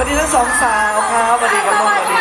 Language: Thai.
สวัสดีทั้งสองสาวครับสวัสดีครับสวัสดี